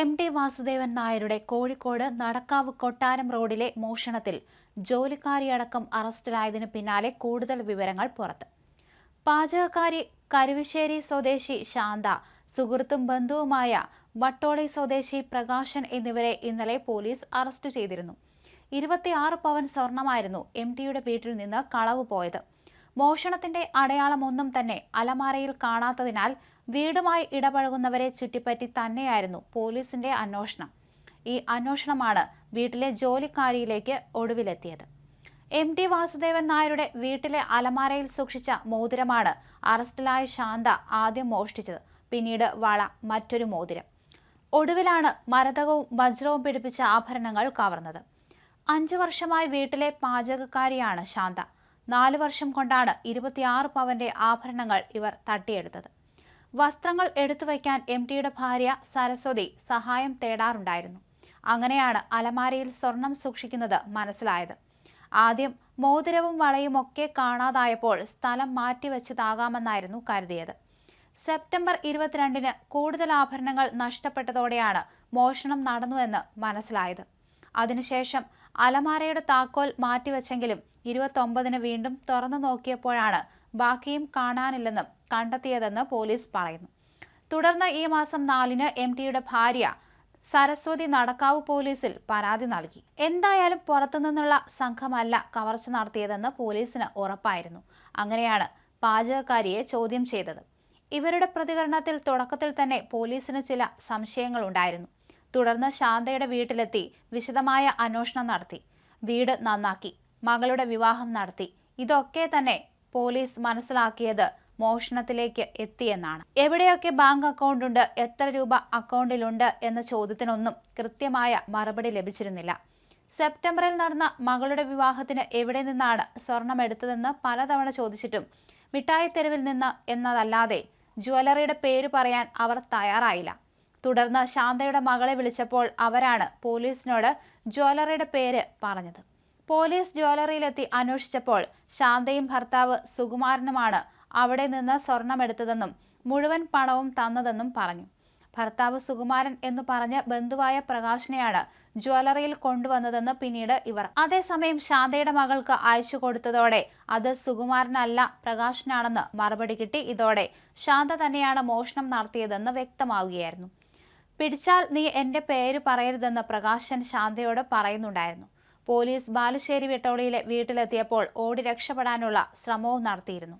M T Vasudevan നായരുടെ കോഴിക്കോട് നടക്കാവ് കൊട്ടാരം റോഡിലെ മോഷണത്തിൽ ജോലിക്കാരിയടക്കം അറസ്റ്റിലായതിനു പിന്നാലെ കൂടുതൽ വിവരങ്ങൾ പുറത്ത്. പാചകക്കാരി കരുവശ്ശേരി സ്വദേശി ശാന്ത സുഹൃത്തും ബന്ധുവുമായ വട്ടോളി സ്വദേശി പ്രകാശൻ എന്നിവരെ ഇന്നലെ പോലീസ് അറസ്റ്റ് ചെയ്തിരുന്നു. ഇരുപത്തിയാറ് പവൻ സ്വർണമായിരുന്നു എം ടിയുടെ വീട്ടിൽ നിന്ന് കളവ് പോയത്. മോഷണത്തിന്റെ അടയാളമൊന്നും തന്നെ അലമാരയിൽ കാണാത്തതിനാൽ വീടുമായി ഇടപഴകുന്നവരെ ചുറ്റിപ്പറ്റി തന്നെയായിരുന്നു പോലീസിന്റെ അന്വേഷണം. ഈ അന്വേഷണമാണ് വീട്ടിലെ ജോലിക്കാരിയിലേക്ക് ഒടുവിലെത്തിയത്. എം ടി വാസുദേവൻ നായരുടെ വീട്ടിലെ അലമാരയിൽ സൂക്ഷിച്ച മോതിരമാണ് അറസ്റ്റിലായ ശാന്ത ആദ്യം മോഷ്ടിച്ചത്. പിന്നീട് വള മറ്റൊരു മോതിരം. ഒടുവിലാണ് മരതകവും വജ്രവും പിടിപ്പിച്ച ആഭരണങ്ങൾ കവർന്നത്. അഞ്ചു വർഷമായി വീട്ടിലെ പാചകക്കാരിയാണ് ശാന്ത. നാല് വർഷം കൊണ്ടാണ് ഇരുപത്തിയാറ് പവന്റെ ആഭരണങ്ങൾ ഇവർ തട്ടിയെടുത്തത്. വസ്ത്രങ്ങൾ എടുത്തു വയ്ക്കാൻ എം ടിയുടെ ഭാര്യ സരസ്വതി സഹായം തേടാറുണ്ടായിരുന്നു. അങ്ങനെയാണ് അലമാരയിൽ സ്വർണം സൂക്ഷിക്കുന്നത് മനസ്സിലായത്. ആദ്യം മോതിരവും വളയും ഒക്കെ കാണാതായപ്പോൾ സ്ഥലം മാറ്റിവെച്ചതാകാമെന്നായിരുന്നു കരുതിയത്. സെപ്റ്റംബർ ഇരുപത്തിരണ്ടിന് കൂടുതൽ ആഭരണങ്ങൾ നഷ്ടപ്പെട്ടതോടെയാണ് മോഷണം നടന്നുവെന്ന് മനസ്സിലായത്. അതിനുശേഷം അലമാരയുടെ താക്കോൽ മാറ്റിവെച്ചെങ്കിലും ഇരുപത്തൊമ്പതിന് വീണ്ടും തുറന്നു നോക്കിയപ്പോഴാണ് ബാക്കിയും കാണാനില്ലെന്നും കണ്ടെത്തിയതെന്ന് പോലീസ് പറയുന്നു. തുടർന്ന് ഈ മാസം നാലിന് എം ടിയുടെ ഭാര്യ സരസ്വതി നടക്കാവ് പോലീസിൽ പരാതി നൽകി. എന്തായാലും പുറത്തുനിന്നുള്ള സംഘമല്ല കവർച്ച നടത്തിയതെന്ന് പോലീസിന് ഉറപ്പായിരുന്നു. അങ്ങനെയാണ് പാചകക്കാരിയെ ചോദ്യം ചെയ്തത്. ഇവരുടെ പ്രതികരണത്തിൽ തുടക്കത്തിൽ തന്നെ പോലീസിന് ചില സംശയങ്ങളുണ്ടായിരുന്നു. തുടർന്ന് ശാന്തയുടെ വീട്ടിലെത്തി വിശദമായ അന്വേഷണം നടത്തി. വീട് നന്നാക്കി. മകളുടെ വിവാഹം നടത്തി. ഇതൊക്കെ തന്നെ പോലീസ് മനസ്സിലാക്കിയത് മോഷണത്തിലേക്ക് എത്തിയെന്നാണ്. എവിടെയൊക്കെ ബാങ്ക് അക്കൗണ്ട് ഉണ്ട് എത്ര രൂപ അക്കൗണ്ടിലുണ്ട് എന്ന ചോദ്യത്തിനൊന്നും കൃത്യമായ മറുപടി ലഭിച്ചിരുന്നില്ല. സെപ്റ്റംബറിൽ നടന്ന മകളുടെ വിവാഹത്തിന് എവിടെ നിന്നാണ് സ്വർണം എടുത്തതെന്ന് പലതവണ ചോദിച്ചിട്ടും മിഠായി തെരുവിൽ നിന്ന് എന്നതല്ലാതെ ജ്വല്ലറിയുടെ പേര് പറയാൻ അവർ തയ്യാറായില്ല. തുടർന്ന് ശാന്തയുടെ മകളെ വിളിച്ചപ്പോൾ അവരാണ് പോലീസിനോട് ജ്വല്ലറിയുടെ പേര് പറഞ്ഞത്. പോലീസ് ജ്വല്ലറിയിലെത്തി അന്വേഷിച്ചപ്പോൾ ശാന്തയും ഭർത്താവ് സുകുമാരനുമാണ് അവിടെ നിന്ന് സ്വർണമെടുത്തതെന്നും മുഴുവൻ പണവും തന്നതെന്നും പറഞ്ഞു. ഭർത്താവ് സുകുമാരൻ എന്ന് പറഞ്ഞ് ബന്ധുവായ പ്രകാശിനെയാണ് ജ്വല്ലറിയിൽ കൊണ്ടുവന്നതെന്ന് പിന്നീട് ഇവർ അതേസമയം ശാന്തയുടെ മകൾക്ക് അയച്ചു കൊടുത്തതോടെ അത് സുകുമാരനല്ല പ്രകാശനാണെന്ന് മറുപടി കിട്ടി. ഇതോടെ ശാന്ത തന്നെയാണ് മോഷണം നടത്തിയതെന്ന് വ്യക്തമാവുകയായിരുന്നു. പിടിച്ചാൽ നീ എന്റെ പേര് പറയരുതെന്ന് പ്രകാശൻ ശാന്തയോട് പറയുന്നുണ്ടായിരുന്നു. പോലീസ് ബാലുശ്ശേരി വെട്ടോളിയിലെ വീട്ടിലെത്തിയപ്പോൾ ഓടി രക്ഷപ്പെടാനുള്ള ശ്രമവും നടത്തിയിരുന്നു.